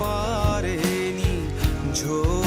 পারেনি ঝোঁ